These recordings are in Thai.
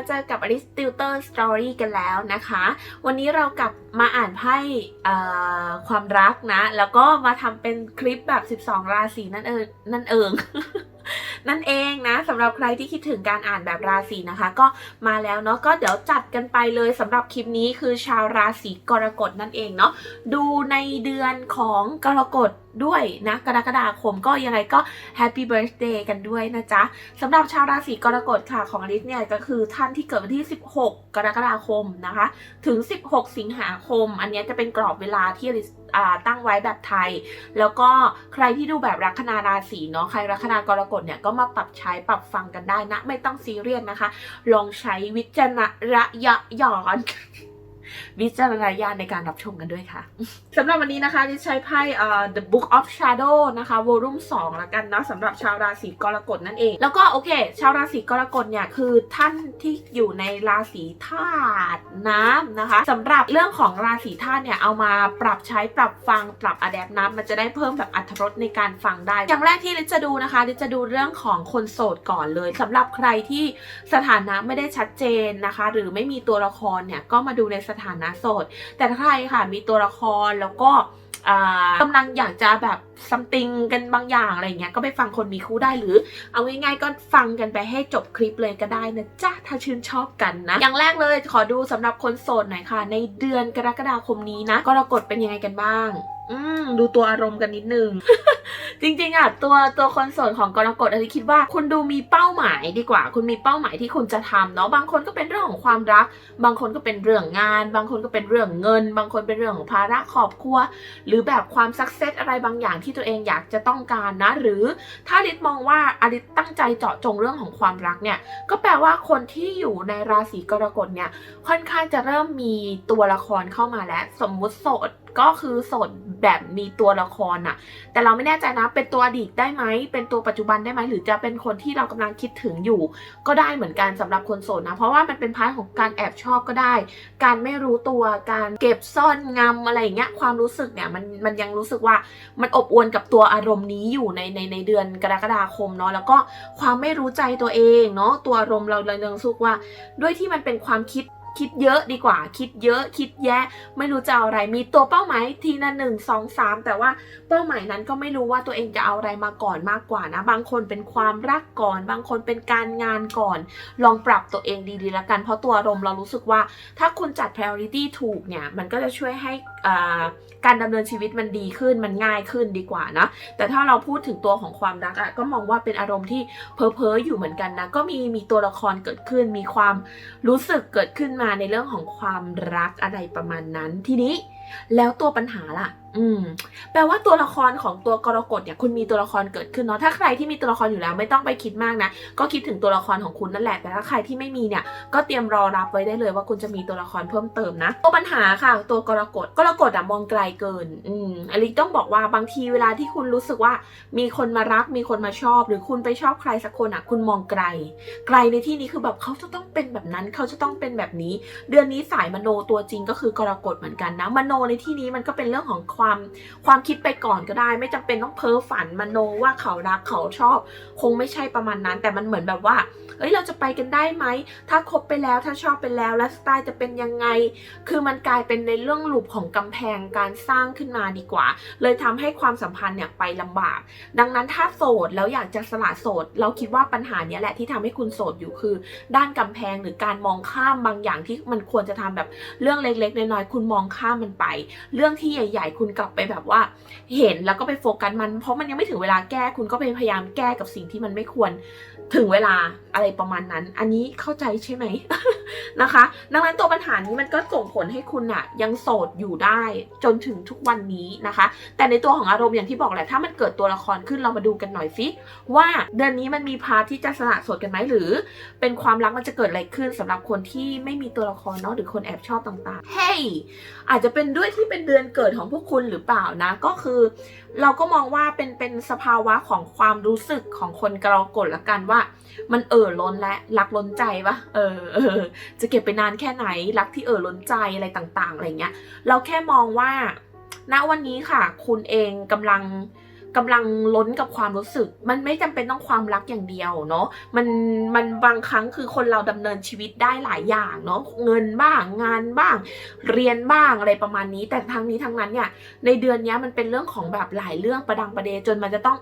มาเจอกับ Alice Tutor Story กันแล้วนะคะ วันนี้เรากลับมาอ่านไพ่ความรักนะ แล้วก็มาทำเป็นคลิปแบบ 12 ราศีนั่นเองนั่นเองนั่นเองนะสำหรับใครที่คิดถึงการอ่านแบบราศีนะคะ ก็มาแล้วเนาะก็เดี๋ยวจัดกันไปเลยสำหรับคลิปนี้คือชาวราศีกรกฎนั่นเองเนาะดูในเดือนของกรกฎด้วยนะกรกฎาคมก็ยังไงก็แฮปปี้เบิร์ a เดย์กันด้วยนะจ๊ะสำหรับชาวราศีกรกฎค่ะของอลิสเนี่ยก็คือท่านที่เกิดวันที่ 16 กรกฎาคมนะคะ ถึง 16 สิงหาคม อันนี้จะเป็นกรอบเวลาที่อลิสตั้งไว้แบบไทย แล้วก็ใครที่ดูแบบลัคนาราศีเนาะใครลัคนากรกฎเนี่ยก็มาปรับใช้ปรับฟังกันได้นะ ไม่ต้องซีเรียสนะคะ ลองใช้วิจารณญาณ วิจารณญาณในการรับชมกันด้วยค่ะสำหรับวันนี้นะคะที่ใช้ไพ่เอ่อ The Book of Shadow นะคะ Volume 2ละกันนะสำหรับชาวราศีกรกฎนั่นเอง แล้วก็โอเค ชาวราศีกรกฎเนี่ยคือท่านที่อยู่ในราศีธาตุน้ำนะคะสำหรับเรื่องของราศีธาตุเนี่ยเอามาปรับใช้ปรับฟังปรับอะแดปน้ำมันจะได้เพิ่มแบบอัตรสในการฟังได้ อย่างแรกที่ลิจะดูนะคะลิจะดูเรื่องของคนโสดก่อนเลยสำหรับใครที่สถานะไม่ได้ชัดเจนนะคะ หรือไม่มีตัวละครเนี่ยก็มาดูในสถานะโสด แต่ถ้าใครค่ะมีตัวละครแล้วก็กำลังอยากจะแบบซัมติงกันบางอย่างอะไรเงี้ยก็ไปฟังคนมีคู่ได้หรือ เอาง่ายๆก็ฟังกันไปให้จบคลิปเลยก็ได้นะจ้าถ้าชื่นชอบกันนะ อย่างแรกเลยขอดูสำหรับคนโสดหน่อยค่ะ ในเดือนกรกฎาคมนี้นะกรกฎเป็นยังไงกันบ้าง อืมดูตัวอารมณ์กันนิดนึง จริงๆอะตัวตัวคนโสดของกรกฎอันนี้คิดว่าคุณดูมีเป้าหมายดีกว่า คุณมีเป้าหมายที่คุณจะทำเนาะบางคนก็เป็นเรื่องของความรัก บางคนก็เป็นเรื่องงาน บางคนก็เป็นเรื่องเงิน บางคนเป็นเรื่องของภาระครอบครัว หรือแบบความสักเซสอะไรบางอย่างที่ตัวเองอยากจะต้องการนะ หรือถ้าลิศมองว่าอลิศตั้งใจเจาะจงเรื่องของความรักเนี่ย ก็แปลว่าคนที่อยู่ในราศีกรกฎเนี่ยค่อนข้างจะเริ่มมีตัวละครเข้ามาแล้ว สมมุติโสด ก็คือโสดแบบมีตัวละครอะแต่เราไม่แน่ใจนะ เป็นตัวอดีตได้ไหม เป็นตัวปัจจุบันได้ไหม หรือจะเป็นคนที่เรากำลังคิดถึงอยู่ ก็ได้เหมือนกันสำหรับคนโสดนะ เพราะว่ามันเป็นพาร์ทของการแอบชอบก็ได้ การไม่รู้ตัว การเก็บซ่อนงำอะไรอย่างเงี้ย ความรู้สึกเนี่ยมันมันยังรู้สึกว่ามันอบอวลกับตัวอารมณ์นี้อยู่ในในในเดือนกรกฎาคมเนาะ แล้วก็ความไม่รู้ใจตัวเองเนาะ ตัวอารมณ์เราเลยยังรู้สึกว่า ด้วยที่มันเป็นความคิด คิดเยอะดีกว่า คิดเยอะ คิดแยะ ไม่รู้จะเอาอะไร มีตัวเป้าหมายทีละหนึ่งสองสามแต่ว่าเป้าหมายนั้นก็ไม่รู้ว่าตัวเองจะเอาอะไรมาก่อนมากกว่านะ บางคนเป็นความรักก่อน บางคนเป็นการงานก่อน ลองปรับตัวเองดีๆแล้วกัน เพราะตัวอารมณ์เรารู้สึกว่า ถ้าคุณจัด priority ถูกเนี่ย มันก็จะช่วยให้อ่าการดำเนินชีวิตมันดีขึ้น มันง่ายขึ้นดีกว่านะ แต่ถ้าเราพูดถึงตัวของความรักอะก็มองว่าเป็นอารมณ์ที่เพ้อๆอยู่เหมือนกันนะ ก็มีมีตัวละครเกิดขึ้น มีความรู้สึกเกิดขึ้นมาในเรื่องของความรักอะไรประมาณนั้นทีนี้ แล้วตัวปัญหาล่ะ อืมแปลว่าตัวละครของตัวกรกฎเนี่ยคุณมีตัวละครเกิดขึ้นเนาะถ้าใครที่มีตัวละครอยู่แล้วไม่ต้องไปคิดมากนะ ก็คิดถึงตัวละครของคุณนั่นแหละ แต่ถ้าใครที่ไม่มีเนี่ย ก็เตรียมรอรับไว้ได้เลยว่าคุณจะมีตัวละครเพิ่มเติมนะตัวปัญหาค่ะ ตัวกรกฎกรกฎอะมองไกลเกิน อืมอลิต้องบอกว่าบางทีเวลาที่คุณรู้สึกว่า มีคนมารักมีคนมาชอบ หรือคุณไปชอบใครสักคนอะคุณมองไกล ไกลในที่นี้คือแบบเขาจะต้องเป็นแบบนั้นเขาจะต้องเป็นแบบนี้ เดือนนี้สายมโนตัวจริงก็คือกรกฎเหมือนกันนะมโนในที่นี้มันก็เป็นเรื่องของความความคิดไปก่อนก็ได้ ไม่จำเป็นต้องเพ้อฝันมโนว่าเขารักเขาชอบ คงไม่ใช่ประมาณนั้น แต่มันเหมือนแบบว่าเอ้ยเราจะไปกันได้ไหม ถ้าคบไปแล้วถ้าชอบไปแล้วแล้วสไตล์จะเป็นยังไง คือมันกลายเป็นในเรื่องลูปของกำแพงการสร้างขึ้นมาดีกว่า เลยทำให้ความสัมพันธ์เนี่ยไปลำบาก ดังนั้นถ้าโสดแล้วอยากจะสละโสด เราคิดว่าปัญหาเนี้ยแหละที่ทำให้คุณโสดอยู่คือ ด้านกำแพงหรือการมองข้ามบางอย่างที่มันควรจะทำแบบเรื่องเล็กๆน้อยๆคุณมองข้ามมันไป เรื่องที่ใหญ่ ๆ คุณกลับไปแบบว่า เห็นแล้วก็ไปโฟกัสมัน เพราะมันยังไม่ถึงเวลาแก้คุณก็ไปพยายามแก้กับสิ่งที่มันไม่ควร ถึงเวลาอะไรประมาณนั้น อันนี้เข้าใจใช่ไหมนะคะ ดังนั้นตัวปัญหานี้มันก็ส่งผลให้คุณอะยังโสดอยู่ได้จนถึงทุกวันนี้นะคะ แต่ในตัวของอารมณ์อย่างที่บอกแหละถ้ามันเกิดตัวละครขึ้นเรามาดูกันหน่อยสิว่าเดือนนี้มันมีพาที่จะสละโสดกันไหมหรือ เป็นความรักมันจะเกิดอะไรขึ้นสำหรับคนที่ไม่มีตัวละครเนาะหรือคนแอบชอบต่างๆเฮ้ยอาจจะเป็นด้วยที่เป็นเดือนเกิดของพวกคุณหรือเปล่านะ ก็คือเราก็มองว่าเป็นเป็นสภาวะของความรู้สึกของคนกรกฎละกันว่า มันเอ่อล้นและรักล้นใจปะเออเออ จะเก็บไปนานแค่ไหน รักที่เอ่อล้นใจอะไรต่าง ๆ อะไรเงี้ย เราแค่มองว่า ณวันนี้ค่ะ คุณเองกำลัง กำลังล้นกับความรู้สึก มันไม่จำเป็นต้องความรักอย่างเดียวเนาะมันมันบางครั้งคือคนเราดำเนินชีวิตได้หลายอย่างเนาะเงินบ้างงานบ้าง เรียนบ้างอะไรประมาณนี้ แต่ทั้งนี้ทั้งนั้นเนี่ยในเดือนนี้มันเป็นเรื่องของแบบหลายเรื่องประดังประเดจนมันจะต้อง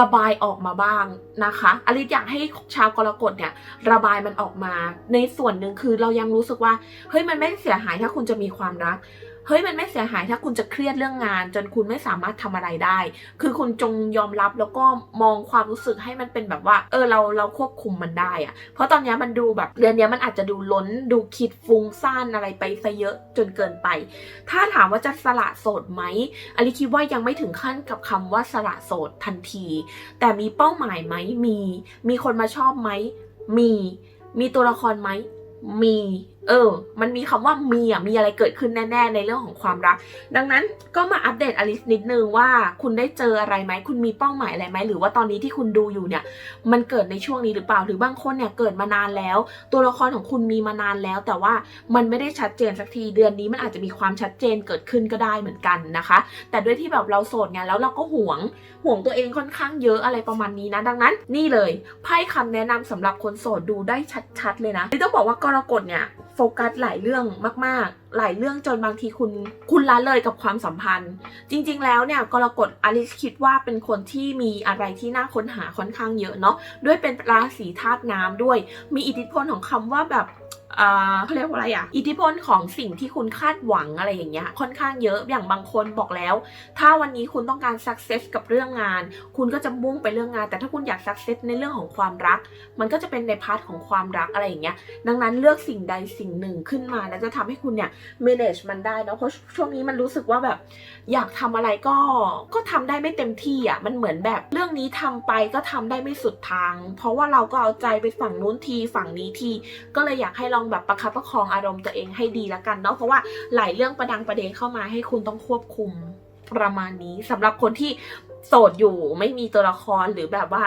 ระบายออกมาบ้างนะคะอลิซอยากให้ชาวกรกฎเนี่ยระบายมันออกมา ในส่วนหนึ่งคือเรายังรู้สึกว่าเฮ้ยมันไม่เสียหายถ้าคุณจะมีความรัก เฮ้ยมันไม่เสียหายถ้าคุณจะเครียดเรื่องงาน จนคุณไม่สามารถทำอะไรได้ คือคุณจงยอมรับแล้วก็มองความรู้สึกให้มันเป็นแบบว่า เออเราเราควบคุมมันได้อะเพราะตอนนี้มันดูแบบเดือนนี้มันอาจจะดูล้นดูคิดฟุ้งซ่านอะไรไปซะเยอะจนเกินไป ถ้าถามว่าจะสละโสดไหมอลิคิดว่ายังไม่ถึงขั้นกับคำว่าสละโสดทันที แต่มีเป้าหมายไหมมี มีคนมาชอบไหมมี มีตัวละครไหมมี เออ มันมีคำว่ามีอะ มีอะไรเกิดขึ้นแน่ๆ ในเรื่องของความรัก ดังนั้นก็มาอัปเดตอลิสนิดนึงว่าคุณได้เจออะไรไหม คุณมีเป้าหมายอะไรไหม หรือว่าตอนนี้ที่คุณดูอยู่เนี่ย มันเกิดในช่วงนี้หรือเปล่า หรือบางคนเนี่ยเกิดมานานแล้ว ตัวละครของคุณมีมานานแล้ว แต่ว่ามันไม่ได้ชัดเจนสักที เดือนนี้มันอาจจะมีความชัดเจนเกิดขึ้นก็ได้เหมือนกันนะคะ แต่ด้วยที่แบบเราโสดไง แล้วเราก็ห่วง ห่วงตัวเองค่อนข้างเยอะอะไรประมาณนี้นะ ดังนั้น นี่เลย ไพ่คำแนะนำสำหรับคนโสดดูได้ชัด ๆ เลยนะที่ต้องบอกว่ากรกฎเนี่ยโฟกัสหลายเรื่องมาก ๆ หลายเรื่องจนบางทีคุณคุณละเลยกับความสัมพันธ์ จริง ๆ แล้วเนี่ยกรกฎอลิสคิดว่าเป็นคนที่มีอะไรที่น่าค้นหาค่อนข้างเยอะเนาะด้วยเป็นราศีธาตุน้ำด้วย มีอิทธิพลของคำว่าแบบ เขาเรียกว่าอะไรอะอิทธิพลของสิ่งที่คุณคาดหวังอะไรอย่างเงี้ยค่อนข้างเยอะอย่างบางคนบอกแล้ว ถ้าวันนี้คุณต้องการ success กับเรื่องงาน คุณก็จะมุ่งไปเรื่องงาน แต่ถ้าคุณอยาก success ในเรื่องของความรัก มันก็จะเป็นในพาร์ทของความรักอะไรอย่างเงี้ยดังนั้นเลือกสิ่งใดสิ่งหนึ่งขึ้นมาแล้วจะทำให้คุณเนี่ย manage มันได้เนาะเพราะช่วงนี้มันรู้สึกว่าแบบ อยากทำอะไรก็ก็ทำได้ไม่เต็มที่อะมันเหมือนแบบเรื่องนี้ทำไปก็ทำได้ไม่สุดทาง เพราะว่าเราก็เอาใจไปฝั่งนู้นทีฝั่งนี้ทีก็เลยอยากให้ลองแบบประคับประคองอารมณ์ตัวเองให้ดีแล้วกันเนาะเพราะว่าหลายเรื่องประดังประเด็นเข้ามาให้คุณต้องควบคุมประมาณนี้สำหรับคนที่ โสดอยู่ไม่มีตัวละครหรือแบบว่า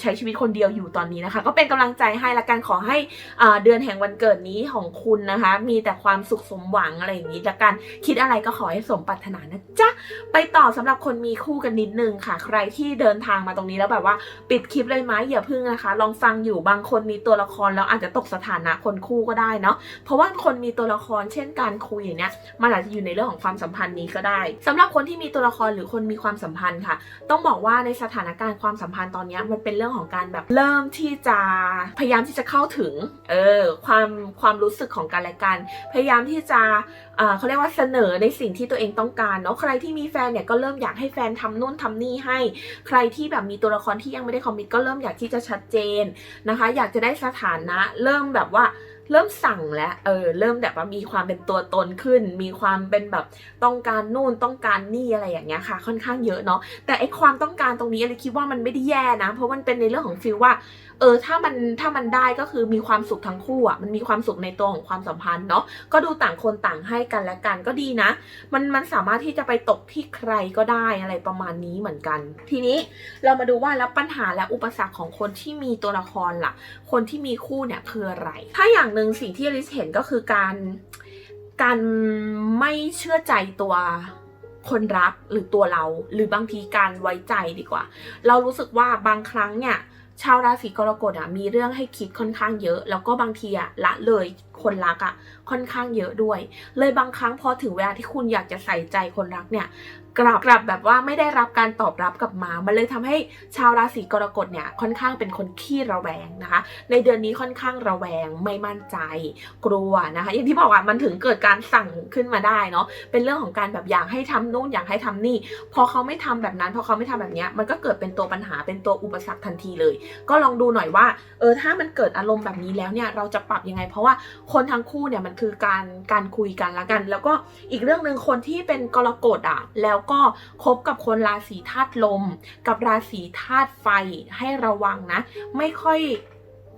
ใช้ชีวิตคนเดียวอยู่ตอนนี้นะคะ ก็เป็นกำลังใจให้ละกันขอให้เดือนแห่งวันเกิดนี้ของคุณนะคะ มีแต่ความสุขสมหวังอะไรอย่างนี้ละกันคิดอะไรก็ขอให้สมปรารถนานะจ๊ะไปต่อสำหรับคนมีคู่กันนิดนึงค่ะ ใครที่เดินทางมาตรงนี้แล้วแบบว่าปิดคลิปเลยไหมอย่าพึ่งนะคะ ลองฟังอยู่บางคนมีตัวละครแล้วอาจจะตกสถานะคนคู่ก็ได้เนาะเพราะว่าคนมีตัวละครเช่นการคุยอย่างเนี้ยมันอาจจะอยู่ในเรื่องของความสัมพันธ์นี้ก็ได้สำหรับคนที่มีตัวละครหรือคนมีความสัมพันธ์ค่ะต้องบอกว่าในสถานการณ์ความสัมพันธ์ตอนนี้มันเป็นเรื่องของการแบบเริ่มที่จะพยายามที่จะเข้าถึงเออความความรู้สึกของกันและกัน พยายามที่จะอ่าเขาเรียกว่าเสนอในสิ่งที่ตัวเองต้องการเนาะใครที่มีแฟนเนี่ยก็เริ่มอยากให้แฟนทำนู่นทำนี่ให้ ใครที่แบบมีตัวละครที่ยังไม่ได้คอมมิตก็เริ่มอยากที่จะชัดเจนนะคะ อยากจะได้สถานะเริ่มแบบว่า เริ่มสั่งแล้วเออเริ่มแบบว่ามีความเป็นตัวตนขึ้น มีความเป็นแบบต้องการนู่นต้องการนี่อะไรอย่างเงี้ยค่ะ ค่อนข้างเยอะเนาะแต่ไอความต้องการตรงนี้อะไรคิดว่ามันไม่ได้แย่นะ เพราะมันเป็นในเรื่องของฟิลว่า เออถ้ามันถ้ามันได้ก็คือมีความสุขทั้งคู่อะมันมีความสุขในตัวของความสัมพันธ์เนาะก็ดูต่างคนต่างให้กันและกันก็ดีนะ มันมันสามารถที่จะไปตกที่ใครก็ได้อะไรประมาณนี้เหมือนกัน ทีนี้เรามาดูว่าแล้วปัญหาและอุปสรรคของคนที่มีตัวละครล่ะ คนที่มีคู่เนี่ยคืออะไร ถ้าอย่างหนึ่งสิ่งที่อลิซเห็นก็คือการการไม่เชื่อใจตัวคนรักหรือตัวเรา หรือบางทีการไว้ใจดีกว่า เรารู้สึกว่าบางครั้งเนี่ย ชาวราศีกรกฎอะมีเรื่องให้คิดค่อนข้างเยอะ แล้วก็บางทีอะละเลย คนรักอะค่อนข้างเยอะด้วย เลยบางครั้งพอถึงเวลาที่คุณอยากจะใส่ใจคนรักเนี่ยกลับกลับแบบว่าไม่ได้รับการตอบรับกลับมา มันเลยทำให้ชาวราศีกรกฎเนี่ยค่อนข้างเป็นคนขี้ระแวงนะคะ ในเดือนนี้ค่อนข้างระแวงไม่มั่นใจกลัวนะคะอย่างที่บอกว่ามันถึงเกิดการสั่งขึ้นมาได้เนาะเป็นเรื่องของการแบบอยากให้ทำนู่นอยากให้ทำนี่ พอเขาไม่ทำแบบนั้น พอเขาไม่ทำแบบเนี้ยมันก็เกิดเป็นตัวปัญหาเป็นตัวอุปสรรคทันทีเลย ก็ลองดูหน่อยว่าเออถ้ามันเกิดอารมณ์แบบนี้แล้วเนี่ยเราจะปรับยังไง เพราะว่าคนทั้งคู่เนี่ยมันคือการการคุยกันละกัน แล้วก็อีกเรื่องหนึ่งคนที่เป็นกรกฎอะแล้วก็คบกับคนราศีธาตุลม กับราศีธาตุไฟให้ระวังนะ ไม่ค่อย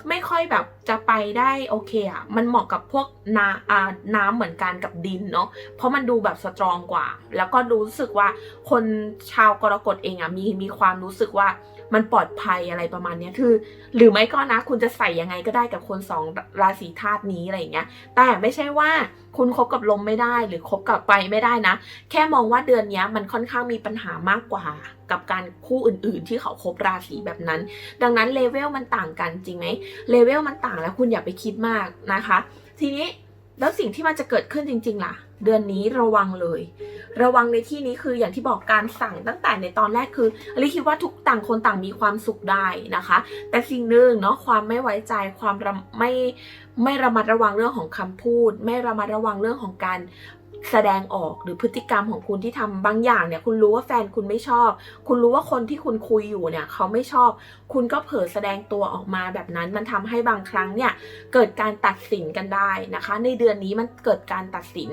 ไม่ค่อยแบบจะไปได้โอเคอะ่ะมันเหมาะกับพวกนาอ่าน้ำเหมือนกันกับดินเนาะ เพราะมันดูแบบสตรองกว่า แล้วก็รู้สึกว่าคนชาวกรกฎเองอะ่ะมีมีความรู้สึกว่า มันปลอดภัยอะไรประมาณนี้คือ หรือไม่ก็นะ คุณจะใส่ยังไงก็ได้กับคนสองราศีธาตุนี้อะไรอย่างเงี้ย แต่ไม่ใช่ว่าคุณคบกับลมไม่ได้หรือคบกับไปไม่ได้นะ แค่มองว่าเดือนนี้มันค่อนข้างมีปัญหามากกว่า กับการคู่อื่น ๆ ที่เขาคบราศีแบบนั้น ดังนั้นเลเวลมันต่างกันจริงไหมเลเวลมันต่างแล้วคุณอย่าไปคิดมากนะคะ ทีนี้ แล้วสิ่งที่มันจะเกิดขึ้นจริง ๆ ล่ะ เดือนนี้ระวังเลย ระวังในที่นี้คืออย่างที่บอกการสั่งตั้งแต่ในตอนแรกคืออลิคิดว่าทุกต่างคนต่างมีความสุขได้นะคะ แต่สิ่งหนึ่งเนาะความไม่ไว้ใจความไม่ไม่ระมัดระวังเรื่องของคำพูด ไม่ระมัดระวังเรื่องของการ แสดงออกหรือพฤติกรรมของคุณที่ทำบางอย่างเนี่ย คุณรู้ว่าแฟนคุณไม่ชอบ คุณรู้ว่าคนที่คุณคุยอยู่เนี่ย เขาไม่ชอบ คุณก็เผลอแสดงตัวออกมาแบบนั้น มันทำให้บางครั้งเนี่ยเกิดการตัดสินกันได้นะคะ ในเดือนนี้มันเกิดการตัดสิน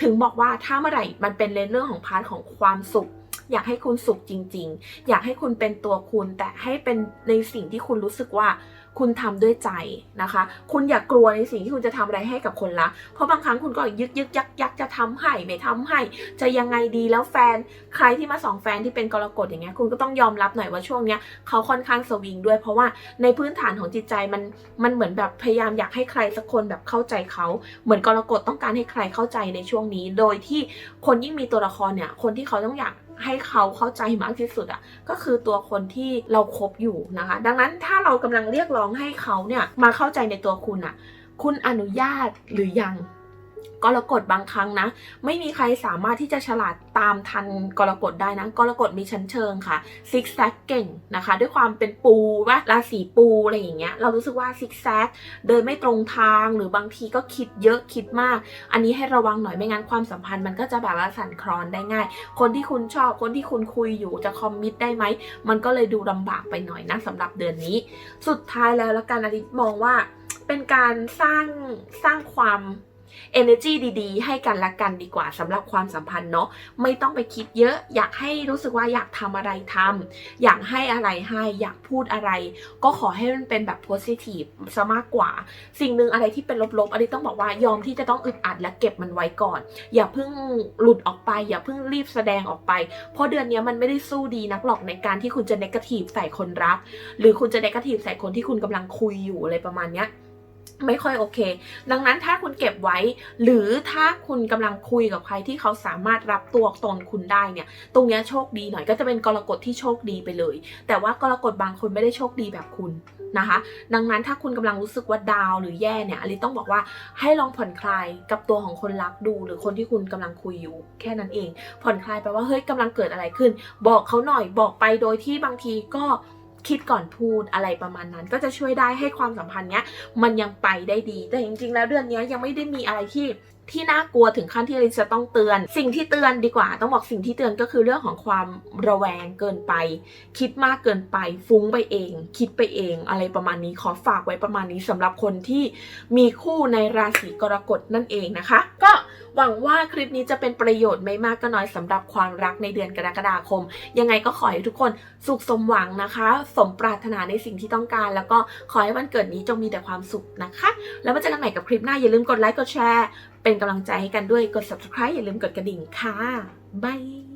ถึงบอกว่าถ้าเมื่อไหร่มันเป็นในเรื่องของพาร์ทของความสุขอยากให้คุณสุขจริง ๆ อยากให้คุณเป็นตัวคุณแต่ให้เป็นในสิ่งที่คุณรู้สึกว่า คุณทำด้วยใจนะคะ คุณอย่ากกลัวในสิ่งที่คุณจะทำอะไรให้กับคนรัก เพราะบางครั้งคุณก็ยึกยึกยักยักจะทำให้ไม่ทำให้ จะยังไงดีแล้วแฟนใครที่มาสองแฟนที่เป็นกรกฎอย่างเงี้ยคุณก็ต้องยอมรับหน่อยว่าช่วงเนี้ยเขาค่อนข้างสวิงด้วย เพราะว่าในพื้นฐานของจิตใจมันมันเหมือนแบบพยายามอยากให้ใครสักคนแบบเข้าใจเขา เหมือนกรกฎต้องการให้ใครเข้าใจในช่วงนี้ โดยที่คนยิ่งมีตัวละครเนี่ยคนที่เขาต้องอยาก ให้เขาเข้าใจมากที่สุดอะ่ะก็คือตัวคนที่เราครบอยู่นะคะ ดังนั้นถ้าเรากำลังเรียกร้องให้เขาเนี่ยมาเข้าใจในตัวคุณอะ่ะ คุณอนุญาตหรือยัง กรกฎบางครั้งนะ ไม่มีใครสามารถที่จะฉลาดตามทันกรกฎได้นะกรกฎมีชั้นเชิงค่ะซิกแซกเก่งนะคะ ด้วยความเป็นปูว่าราศีปูอะไรอย่างเงี้ยเรารู้สึกว่าซิกแซกเดินไม่ตรงทางหรือบางทีก็คิดเยอะคิดมาก อันนี้ให้ระวังหน่อยไม่งั้นความสัมพันธ์มันก็จะแบบว่าสั่นคลอนได้ง่าย คนที่คุณชอบคนที่คุณคุยอยู่จะคอมมิตได้ไหมมันก็เลยดูลำบากไปหน่อยนะสำหรับเดือนนี้ สุดท้ายแล้วละกันอาทิตย์มองว่าเป็นการสร้างสร้างความ energy ดีๆ ให้กันและกันดีกว่าสำหรับความสัมพันธ์เนาะไม่ต้องไปคิดเยอะ อยากให้รู้สึกว่าอยากทำอะไรทำอยากให้อะไรให้อยากพูดอะไร ก็ขอให้มันเป็นแบบ positive ซะมากกว่า สิ่งหนึ่งอะไรที่เป็นลบๆอันนี้ต้องบอกว่ายอมที่จะต้องอึดอัดและเก็บมันไว้ก่อน อย่าเพิ่งหลุดออกไป อย่าเพิ่งรีบแสดงออกไป เพราะเดือนนี้มันไม่ได้สู้ดีนักหรอกในการที่คุณจะ negative ใส่คนรัก หรือคุณจะ negative ใส่คนที่คุณกำลังคุยอยู่อะไรประมาณเนี้ย ไม่ค่อยโอเค ดังนั้นถ้าคุณเก็บไว้ หรือถ้าคุณกำลังคุยกับใครที่เขาสามารถรับตัวตนคุณได้เนี่ย ตรงเนี้ยโชคดีหน่อยก็จะเป็นกรกฎที่โชคดีไปเลย แต่ว่ากรกฎบางคนไม่ได้โชคดีแบบคุณนะคะ ดังนั้นถ้าคุณกำลังรู้สึกว่าดาวหรือแย่เนี่ยอลิต้องบอกว่าให้ลองผ่อนคลายกับตัวของคนรักดู หรือคนที่คุณกำลังคุยอยู่ แค่นั้นเอง ผ่อนคลายแปลว่าเฮ้ยกำลังเกิดอะไรขึ้น บอกเขาหน่อยบอกไปโดยที่บางทีก็ คิดก่อนพูดอะไรประมาณนั้น ก็จะช่วยได้ให้ความสัมพันธ์เนี้ยมันยังไปได้ดี แต่จริงๆ แล้วเดือนนี้ยังไม่ได้มีอะไรที่ที่น่ากลัวถึงขั้นที่ลินจะต้องเตือน สิ่งที่เตือนดีกว่า ต้องบอกสิ่งที่เตือนก็คือเรื่องของความระแวงเกินไป คิดมากเกินไป ฟุ้งไปเอง คิดไปเอง อะไรประมาณนี้ขอฝากไว้ประมาณนี้สำหรับคนที่มีคู่ในราศีกรกฎนั่นเองนะคะ ก็ หวังว่าคลิปนี้จะเป็นประโยชน์ไม่มากก็น้อยสำหรับความรักในเดือนกรกฎาคม ยังไงก็ขอให้ทุกคนสุขสมหวังนะคะ สมปรารถนาในสิ่งที่ต้องการ แล้วก็ขอให้วันเกิดนี้จงมีแต่ความสุขนะคะ แล้วมาเจอกันใหม่กับคลิปหน้าอย่าลืมกดไลค์กดแชร์เป็นกำลังใจให้กันด้วยกด subscribe อย่าลืมกดกระดิ่งค่ะบาย